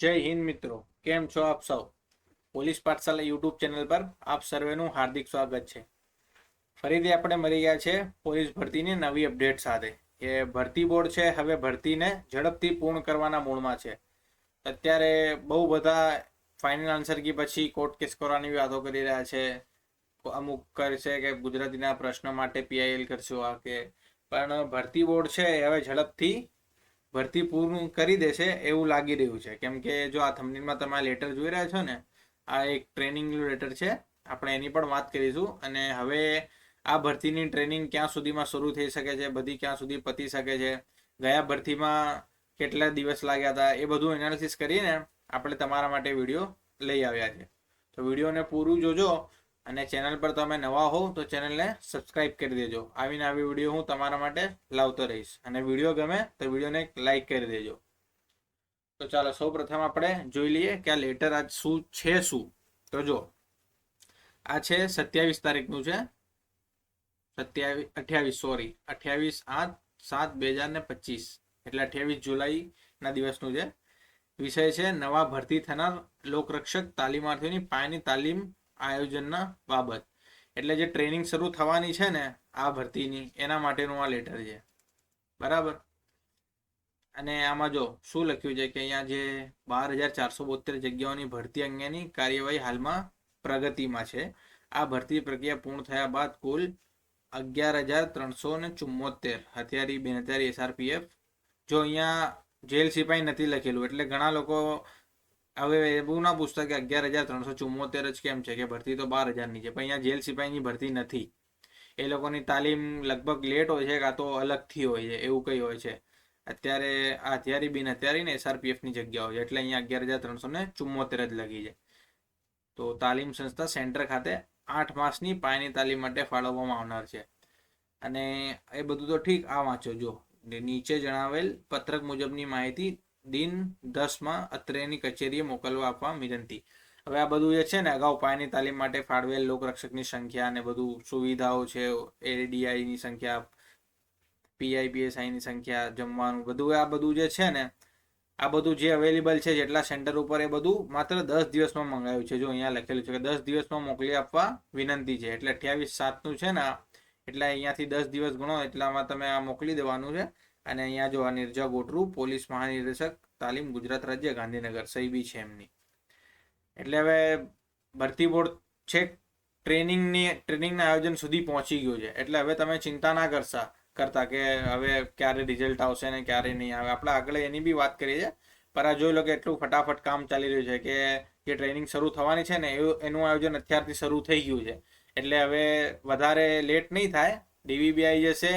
જય હિન્દ મિત્રો. કેમ છો આપ સૌ? પોલીસ પાઠશાલા યુટ્યુબ ચેનલ પર આપ સર્વેનું હાર્દિક સ્વાગત છે. ફરીથી આપણે મળી ગયા છે પોલીસ ભરતીની નવી અપડેટ સાથે કે ભરતી બોર્ડ છે, હવે ભરતીને ઝડપથી પૂર્ણ કરવાના મૂડમાં છે. અત્યારે બહુ બધા ફાઇનલ આન્સર કી પછી કોર્ટ કેસ કરવાની વાતો કરી રહ્યા છે. અમુક કરશે કે ગુજરાતીના પ્રશ્ન માટે પીઆઈએલ કરશું આ કે. પણ ભરતી બોર્ડ છે હવે ઝડપથી ભરતી પૂરું કરી દેશે એવું લાગી રહ્યું છે. કેમ કે જો આ થંબનેલમાં તમે આ લેટર જોઈ રહ્યા છો ને, આ એક ટ્રેનિંગનું લેટર છે. આપણે એની પણ વાત કરીશું. અને હવે આ ભરતીની ટ્રેનિંગ ક્યાં સુધીમાં શરૂ થઈ શકે છે, બધી ક્યાં સુધી પતી શકે છે, ગયા ભરતીમાં કેટલા દિવસ લાગ્યા હતા, એ બધું એનાલિસિસ કરીને આપણે તમારા માટે વીડિયો લઈ આવ્યા છે. તો વિડીયોને પૂરું જોજો. અને ચેનલ પર તમે નવા હોવ તો ચેનલને સબસ્ક્રાઇબ કરી દેજો. આવીને આવી વીડિયો હું તમારા માટે લાવતો રહીશ. અને વીડિયો ગમે તો વિડીયોને લાઇક કરી દેજો. તો ચાલો સૌ પ્રથમ આપણે જોઈ લઈએ કે આ લેટર આજ શું છે શું? તો જો, આ છે સત્યાવીસ તારીખનું છે. સત્યાવીસ અઠ્યાવીસ સોરી અઠ્યાવીસ આઠ સાત બે હજાર ને પચીસ. એટલે અઠ્યાવીસ જુલાઈના દિવસનું છે. વિષય છે, નવા ભરતી થનાર લોકરક્ષક તાલીમાર્થીઓની પાયાની તાલીમ આયોજનના બાબત. એટલે જે ટ્રેનિંગ શરૂ થવાની છે ને, આ ભરતીની, એના માટેનું આ લેટર છે. બરાબર? અને આમાં જો, શું લખ્યું છે કે અહીંયા જે બાર હજાર ચારસો બોતેર જગ્યાઓની ભરતી અંગેની કાર્યવાહી હાલમાં પ્રગતિમાં છે. આ ભરતી પ્રક્રિયા પૂર્ણ થયા બાદ કુલ અગિયાર હજાર ત્રણસો ને ચુમ્મોતેર હથિયારી, બેનહથિયારી એસઆરપીએફ જો અહીંયા જેલ સિપાહી નથી લખેલું, એટલે ઘણા લોકો હવે એવું ના પૂછતા કે અગિયાર હજાર ત્રણસો ચુમ્મોતેર જ કેમ છે કે ભરતી તો બાર હજારની છે, પણ અહીંયા જેલ સિપાહીની ભરતી નથી. એ લોકોની તાલીમ લગભગ લેટ હોય છે કાં તો અલગથી હોય છે, એવું કંઈ હોય છે. અત્યારે આ હથિયારી બિન હથિયારી ને એસઆરપીએફની જગ્યાઓ છે, એટલે અહીંયા અગિયાર હજાર ત્રણસો ને ચુમ્મોતેર જ લગી છે. તો તાલીમ સંસ્થા સેન્ટર ખાતે આઠ માસની પાયાની તાલીમ માટે ફાળવવામાં આવનાર છે. અને એ બધું તો ઠીક, આ વાંચો જો નીચે જણાવેલ પત્રક મુજબની માહિતી દિન દસમાં અત્રેની કચેરીએ મોકલવા આપવા વિનંતી. હવે આ બધું જે છે ને, અગાઉ પાયાની તાલીમ માટે ફાળવેલ લોકરક્ષકની સંખ્યા અને બધું સુવિધાઓ છે એડીઆઈની સંખ્યા પીઆઈપીએસઆઈની સંખ્યા, જમવાનું બધું, આ બધું જે છે ને, આ બધું જે અવેલેબલ છે જેટલા સેન્ટર ઉપર એ બધું માત્ર દસ દિવસમાં મંગાવ્યું છે. જો અહીંયા લખેલું છે કે દસ દિવસમાં મોકલી આપવા વિનંતી છે. એટલે અઠ્યાવીસ સાતનું છે ને એટલે અહીંયાથી દસ દિવસ ગણો, એટલામાં તમે આ મોકલી દેવાનું છે. અને અહીંયા જો અનિર્જા નિર્જા ગોટરુ પોલીસ મહાનિર્દેશક, તાલીમ ગુજરાત રાજ્ય, ગાંધીનગર સહી બી છે એમની. એટલે હવે ભરતી બોર્ડ છે, ટ્રેનિંગની, ટ્રેનિંગના આયોજન સુધી પહોંચી ગયું છે. એટલે હવે તમે ચિંતા ના કરશા, કરતા કે હવે ક્યારે રિઝલ્ટ આવશે ને ક્યારે નહીં આવે. આપણે આગળ એની બી વાત કરીએ છીએ, પર આ જોઈ લો કે એટલું ફટાફટ કામ ચાલી રહ્યું છે કે જે ટ્રેનિંગ શરૂ થવાની છે ને એનું આયોજન અત્યારથી શરૂ થઈ ગયું છે. એટલે હવે વધારે લેટ નહીં થાય. ડીવીબી આવી જશે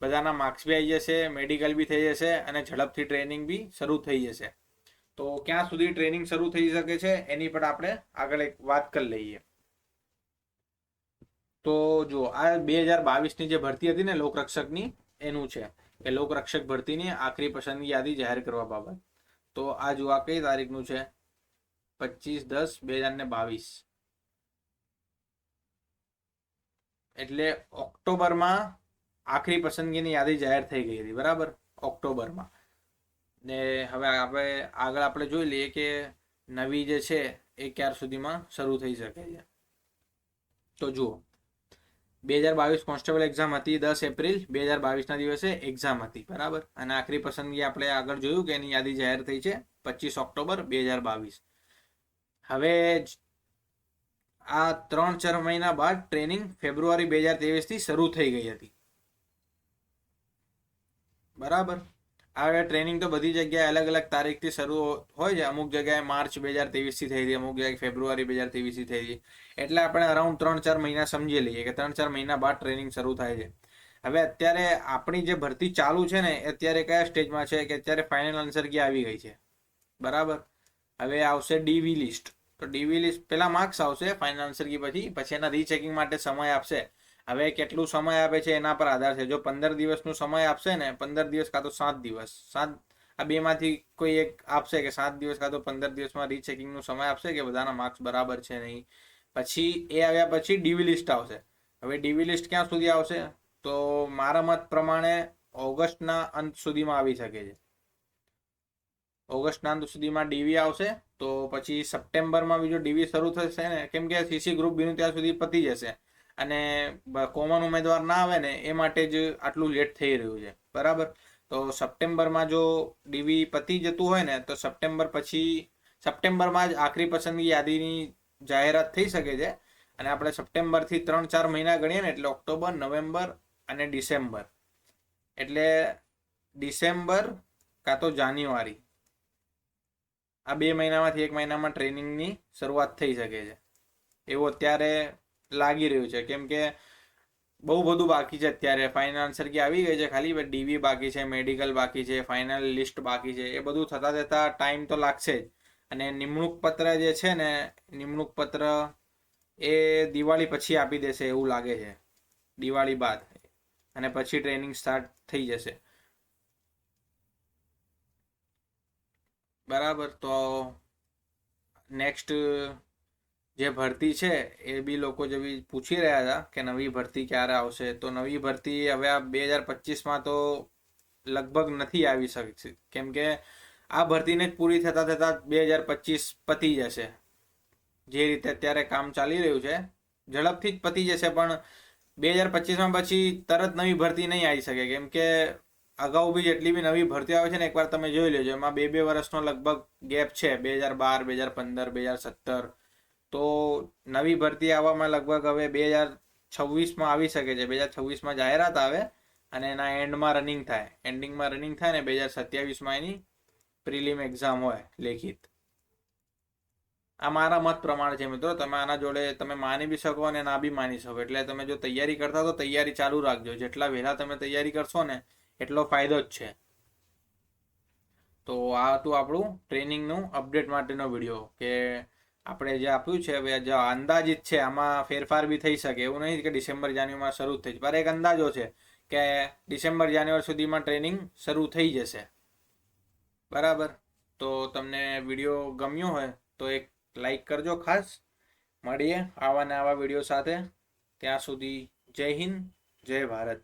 બધાના માર્ક્સ બી આવી જશે મેડિકલ બી થઈ જશે અને ઝડપથી ટ્રેનિંગ બી શરૂ થઈ જશે. તો ક્યાં સુધી ટ્રેનિંગ શરૂ થઈ શકે છે એની પર આપણે આગળ એક વાત કરી લઈએ. તો જો આ બે હજાર બાવીસની જે ભરતી હતી ને લોકરક્ષકની, એનું છે. કે લોકરક્ષક ભરતીની આખરી પસંદગી યાદી જાહેર કરવા બાબત. તો આ જો આ કઈ તારીખનું છે? પચીસ દસ બે હજાર ને બાવીસ. એટલે ઓક્ટોબરમાં આખરી પસંદગીની યાદી જાહેર થઈ ગઈ હતી, બરાબર? ઓક્ટોબરમાં. ને હવે આપણે આગળ આપણે જોઈ લઈએ કે નવી જે છે એ ક્યાર સુધીમાં શરૂ થઈ શકે છે. તો જુઓ. બે હજાર બાવીસ કોન્સ્ટેબલ એક્ઝામ હતી દસ એપ્રિલ બે હજાર બાવીસના દિવસે એક્ઝામ હતી, બરાબર? અને આખરી પસંદગી આપણે આગળ જોયું કે એની યાદી જાહેર થઈ છે પચીસ ઓક્ટોબર બે હજાર બાવીસ. હવે આ ત્રણ ચાર મહિના બાદ ટ્રેનિંગ ફેબ્રુઆરી બે હજાર ત્રેવીસથી શરૂ થઈ ગઈ હતી. બરાબર? હવે ટ્રેનિંગ તો બધી જગ્યાએ અલગ અલગ તારીખથી શરૂ હોય છે. અમુક જગ્યાએ માર્ચ બે હજાર ત્રેવીસથી થઈ હતી અમુક જગ્યાએ ફેબ્રુઆરી બે હજાર ત્રેવીસથી થઈ હતી એટલે આપણે અરાઉન્ડ ત્રણ ચાર મહિના સમજી લઈએ કે ત્રણ ચાર મહિના બાદ ટ્રેનિંગ શરૂ થાય છે. હવે અત્યારે આપણી જે ભરતી ચાલુ છે ને અત્યારે કયા સ્ટેજમાં છે કે અત્યારે ફાઇનલ આન્સર કી આવી ગઈ છે? બરાબર? હવે આવશે ડીવી લિસ્ટ તો ડીવી લિસ્ટ પહેલાં માર્ક્સ આવશે ફાઇનલ આન્સર કી પછી પછી એના રીચેકિંગ માટે સમય આપશે. હવે કેટલું સમય આપે છે એના પર આધાર છે. જો પંદર દિવસનો સમય આપશે ને, પંદર દિવસ કાં તો સાત દિવસ. સાત, આ બેમાંથી કોઈ એક આપશે કે સાત દિવસ કાં તો પંદર દિવસમાં રીચેકિંગનો સમય આપશે કે બધાના માર્ક્સ બરાબર છે નહીં? પછી એ આવ્યા પછી ડીવી લિસ્ટ આવશે. હવે ડીવી લિસ્ટ ક્યાં સુધી આવશે? તો મારા મત પ્રમાણે ઓગસ્ટના અંત સુધીમાં આવી શકે છે. ઓગસ્ટના અંત સુધીમાં ડીવી આવશે, તો પછી સપ્ટેમ્બરમાં બીજો ડીવી શરૂ થશે ને? કેમ કે સીસી ગ્રુપ બીનું ત્યાં સુધી પતી જશે. અને કોમન ઉમેદવાર ના આવે ને, એ માટે જ આટલું લેટ થઈ રહ્યું છે. બરાબર? તો સપ્ટેમ્બરમાં જો ડીવી પતી જતું હોય ને, તો સપ્ટેમ્બર પછી, સપ્ટેમ્બરમાં જ આખરી પસંદગી યાદીની જાહેરાત થઈ શકે છે. અને આપણે સપ્ટેમ્બરથી ત્રણ ચાર મહિના ગણીએ ને, એટલે ઓક્ટોબર, નવેમ્બર અને ડિસેમ્બર. એટલે ડિસેમ્બર કાં તો જાન્યુઆરી. આ બે મહિનામાંથી એક મહિનામાં ટ્રેનિંગની શરૂઆત થઈ શકે છે. એવું અત્યારે લાગી રહ્યું છે. કેમ કે બહુ બધું બાકી છે અત્યારે. ફાઇનલ આન્સર કે આવી ગઈ છે ખાલી ડીવી બાકી છે મેડિકલ બાકી છે ફાઇનલ લિસ્ટ બાકી છે. એ બધું થતા થતા ટાઈમ તો લાગશે જ. અને નિમણૂક પત્ર જે છે ને, નિમણૂક પત્ર એ દિવાળી પછી આપી દેશે એવું લાગે છે. દિવાળી બાદ. અને પછી ટ્રેનિંગ સ્ટાર્ટ થઈ જશે. બરાબર? તો નેક્સ્ટ જે ભરતી છે, એ બી લોકો જેવી પૂછી રહ્યા હતા કે નવી ભરતી ક્યારે આવશે, તો નવી ભરતી હવે આ બે હજાર પચીસમાં તો લગભગ નથી આવી શકશે કેમ કે આ ભરતીને પૂરી થતાં થતાં બે હજાર પચીસ પતી જશે. જે રીતે અત્યારે કામ ચાલી રહ્યું છે, ઝડપથી જ પતી જશે, પણ બે હજાર પચીસમાં પછી તરત નવી ભરતી નહીં આવી શકે. કેમ કે અગાઉ બી જેટલી બી નવી ભરતી આવે છે ને, એકવાર તમે જોઈ લેજો, એમાં બે બે વર્ષનો લગભગ ગેપ છે. બે હજાર બાર, બે હજાર પંદર, બે હજાર સત્તર તો નવી ભરતી આવવામાં લગભગ હવે બે હજાર છવ્વીસમાં આવી શકે છે. બે હજાર છવ્વીસમાં જાહેરાત આવે અને એના એન્ડમાં રનિંગ થાય. એન્ડિંગમાં રનિંગ થાય ને બે હજાર સત્યાવીસમાં એની પ્રિલિમ એક્ઝામ હોય લેખિત. આ મારા મત પ્રમાણે છે મિત્રો. તમે આના જોડે તમે માની બી શકો અને ના બી માની શકો. એટલે તમે જો તૈયારી કરતા તો તૈયારી ચાલુ રાખજો. જેટલા વહેલા તમે તૈયારી કરશો ને એટલો ફાયદો જ છે. તો આ હતું આપણું ટ્રેનિંગનું અપડેટ માટેનો વીડિયો કે આપણે જે આપ્યું છે હવે જે અંદાજિત છે, આમાં ફેરફાર બી થઈ શકે. એવું નહીં કે ડિસેમ્બર, જાન્યુઆરીમાં શરૂ થઈ પર એક અંદાજો છે કે ડિસેમ્બર, જાન્યુઆરી સુધીમાં ટ્રેનિંગ શરૂ થઈ જશે. બરાબર? તો તમને વીડિયો ગમ્યો હોય, તો એક લાઈક કરજો ખાસ. મળીએ આવા ને આવા વીડિયો સાથે. ત્યાં સુધી જય હિન્દ, જય ભારત.